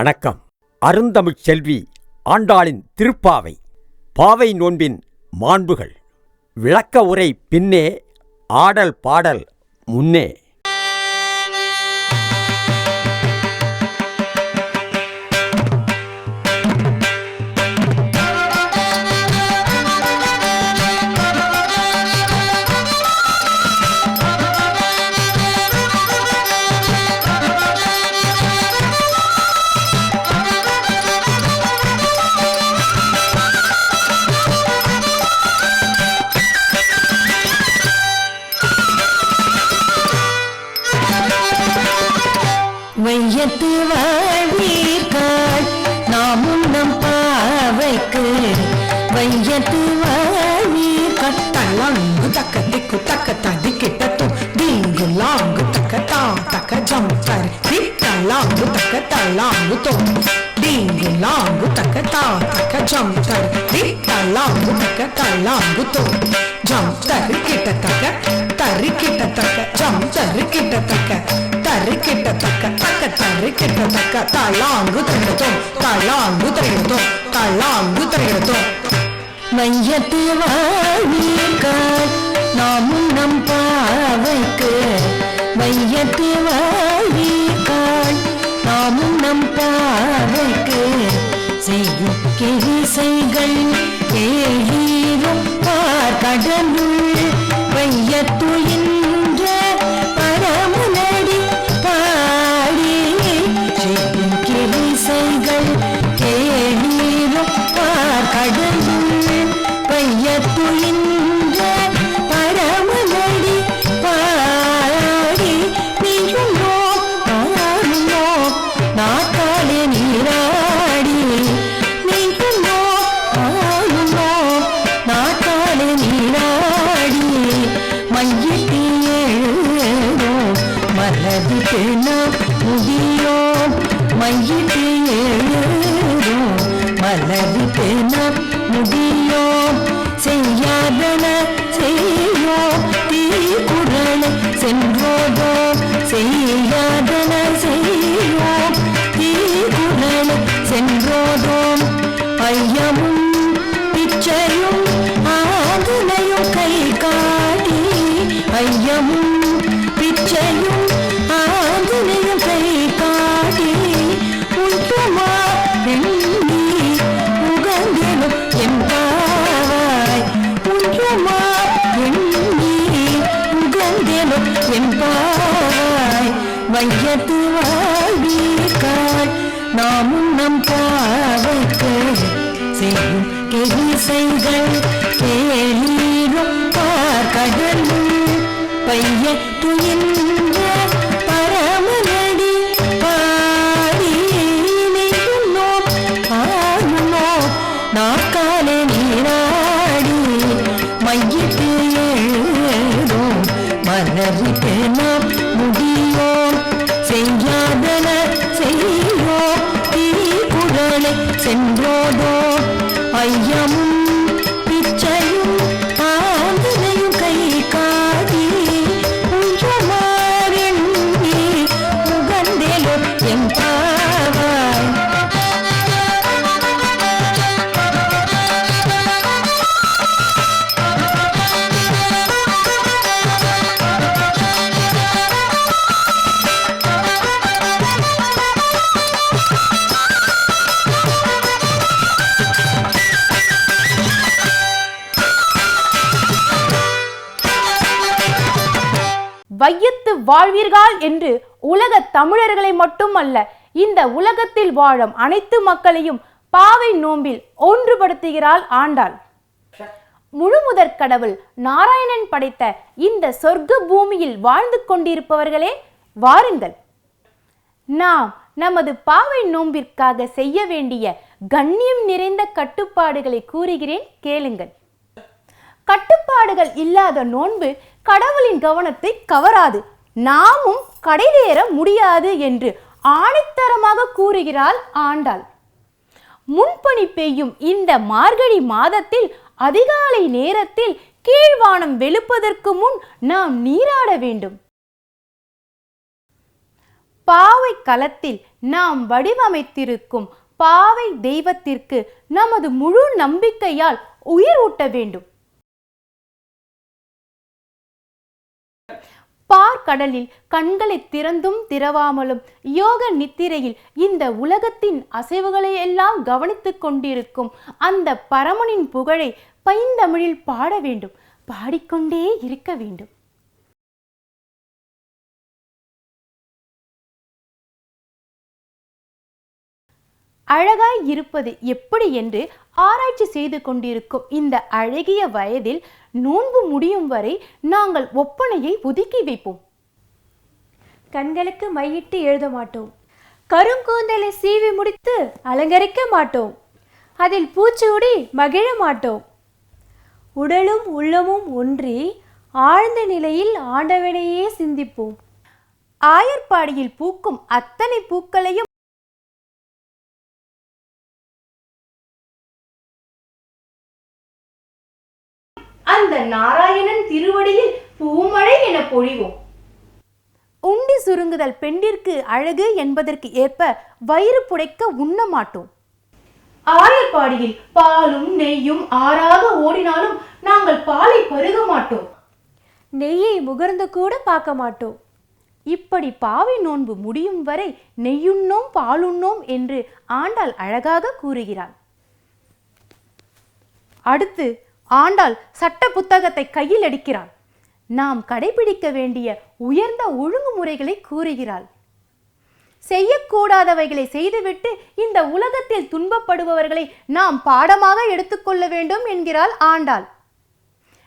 வணக்கம். அருந்தமிழ் செல்வி ஆண்டாளின் திருப்பாவை பாவை நோன்பின் மாண்புகள். விளக்க உரை பின்னே ஆடல் பாடல் முன்னே. வையத்து வாழ்வீர்கள் நாம் உண்ணம் பாவைக்கு வையத்து வாழ்வீர்கள் தலாங்கு தக்க திக்கு தக்க தடி கிட்டத்தும் தீங்கு லாங்கு தக்க தாம் தக்க ஜம்பர் தள்ளாங்கு தக்க தள்ளாங்கு தோம். தீங்கு லாங்கு தக்க தாம் தக்க ஜம்பர் தள்ளாங்கு தக்க தள்ளாங்கு தோம். ஜம் தரி கிட்ட தக்க தரி கிட்ட தக்க கிட்டத்தக்க தரி கிட்டத்தக்க தக்க தரி கிட்ட தக்க தக்க தரி கிட்ட தக்க தலாங்கு தரிடத்தோம் மையத்து வாழ்வீர்கள் நாம் நம் பாவைக்கு மையிட்டு எழுதோ மலது பெண முடியோ செய்யாதன செய்யோ தீக்குறளை சென்றோதோ செய்யாதன செய்யோ தீக்குறளை சென்றோதோம் ஐயமும் எம்பாவாய் வாடி வாழ்வீர்கள் நாமும் நம் பாவைக்கு செய்யும் கெதிசைகள் கேளீரும் பார்க்கடலுள் பையத்து துயின்ற பரமனடி பாடி நீயுன்னோ ஆனுமோ நாக்காலே ஐயமும் வையத்து வாழ்வீர்கள் என்று உலக தமிழர்களை மட்டுமல்ல இந்த உலகத்தில் வாழும் அனைத்து மக்களையும் பாவை நோம்பில் ஒன்றுபடுத்துகிறாள் ஆண்டாள். முழுமுதற் கடவுள் நாராயணன் படைத்த இந்த சொர்க்க பூமியில் வாழ்ந்து கொண்டிருப்பவர்களே வாருங்கள். நாம் நமது பாவை நோம்பிற்காக செய்ய வேண்டிய கண்ணியம் நிறைந்த கட்டுப்பாடுகளை கூறுகிறேன் கேளுங்கள். கட்டுப்பாடுகள் இல்லாத நோன்பு கடவுளின் கவனத்தை கவராது. நாமும் கடைதேற முடியாது என்று ஆணித்தரமாக கூறுகிறாள் ஆண்டாள். முன்பணி பெய்யும் இந்த மார்கழி மாதத்தில் அதிகாலை நேரத்தில் கீழ்வானம் வெளுப்பதற்கு முன் நாம் நீராட வேண்டும். பாவை களத்தில் நாம் வடிவமைத்திருக்கும் பாவை தெய்வத்திற்கு நமது முழு நம்பிக்கையால் உயிர் ஊட்ட வேண்டும். பார்க்கடலில் கண்களை திறந்தும் திறவாமலும் யோக நித்திரையில் இந்த உலகத்தின் அசைவுகளை எல்லாம் கவனித்துக் கொண்டிருக்கும் அந்த பரமனின் புகழை பைந்தமிழில் பாட வேண்டும். பாடிக்கொண்டே இருக்க வேண்டும். அழகாய் இருப்பது எப்படி என்று ஆராய்ச்சி செய்து கொண்டிருக்கும் இந்த அழகிய வயதில் நோன்பு முடியும் வரை நாங்கள் ஒப்பனையை ஒதுக்கி வைப்போம். கண்களுக்கு மையிட்டு எழுத மாட்டோம். கருங்கூந்தலை சீவி முடித்து அலங்கரிக்க மாட்டோம். அதில் பூச்சூடி மகிழ மாட்டோம். உடலும் உள்ளமும் ஒன்றி ஆழ்ந்த நிலையில் ஆண்டவனையே சிந்திப்போம். ஆயர்பாடியில் பூக்கும் அத்தனை பூக்களையும் நாராயணன் திருவடியில் பூமழை என பொழிவோம். உண்டி சுருங்குதல் பெண்டிற்கு அழகு என்பதற்கு ஏற்ப வயிறு புடைக்க உண்ண மாட்டோம் ஆயர்பாடியில் பாலும் நெய்யும் ஆறாக ஓடினாலும் நாங்கள் பாலை பருக மாட்டோம். நெய்யை முகர்ந்து கூட பார்க்க மாட்டோம். இப்படி பாவை நோன்பு முடியும் வரை நெய்யுண்ணோம் பாலுண்ணோம் என்று ஆண்டாள் அழகாக கூறுகிறாள். அடுத்து ஆண்டாள் சட்ட புத்தகத்தை கையில் எடுக்கிறாள். நாம் கடைபிடிக்க வேண்டிய உயர்ந்த ஒழுங்குமுறைகளை கூறுகிறாள். செய்யக்கூடாதவைகளை செய்துவிட்டு இந்த உலகத்தில் துன்பப்படுபவர்களை நாம் பாடமாக எடுத்துக்கொள்ள வேண்டும் என்கிறாள் ஆண்டாள்.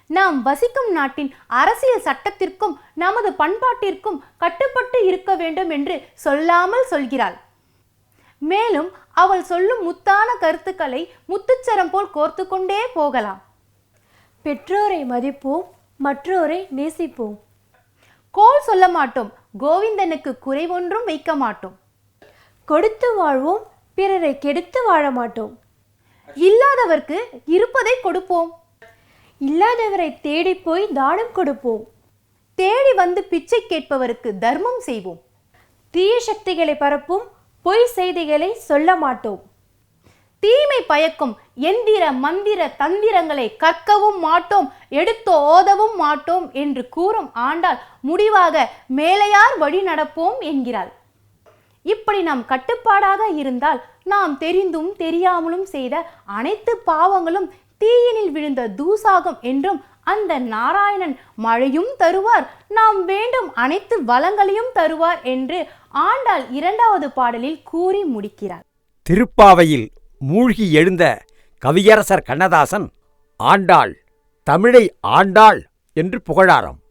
நாம் வசிக்கும் நாட்டின் அரசியல் சட்டத்திற்கும் நமது பண்பாட்டிற்கும் கட்டுப்பட்டு இருக்க வேண்டும் என்று சொல்லாமல் சொல்கிறாள். மேலும் அவள் சொல்லும் முத்தான கருத்துக்களை முத்துச்சரம் போல் கோர்த்து கொண்டே போகலாம். பெற்றோரை மதிப்போம் மற்றோரை நேசிப்போம். கோல் சொல்ல மாட்டோம் கோவிந்தனுக்கு குறைவொன்றும் வைக்க மாட்டோம். கொடுத்து வாழ்வோம் பிறரை கெடுத்து வாழ மாட்டோம். இல்லாதவர்க்கு இருப்பதை கொடுப்போம். இல்லாதவரை தேடி போய் தானம் கொடுப்போம். தேடி வந்து பிச்சை கேட்பவருக்கு தர்மம் செய்வோம். தீய சக்திகளை பரப்பும் பொய் செய்திகளை சொல்ல மாட்டோம். தீமை பயக்கும் எந்திர மந்திர தந்திரங்களை கற்கவும் மாட்டோம் எடுத்து ஓதவும் மாட்டோம் என்று கூறும் ஆண்டாள் முடிவாக மேலையார் வழி நடப்போம் என்கிறாள். இப்படி நாம் கட்டுப்பாடாக இருந்தால் நாம் தெரிந்தும் தெரியாமலும் செய்த அனைத்து பாவங்களும் தீயினில் விழுந்த தூசாகும் என்றும் அந்த நாராயணன் மழையும் தருவார் நாம் வேண்டும் அனைத்து வளங்களையும் தருவார் என்று ஆண்டாள் இரண்டாவது பாடலில் கூறி முடிக்கிறார். திருப்பாவையில் மூழ்கி எழுந்த கவியரசர் கண்ணதாசன் ஆண்டாள் தமிழை ஆண்டாள் என்று புகழாரம்.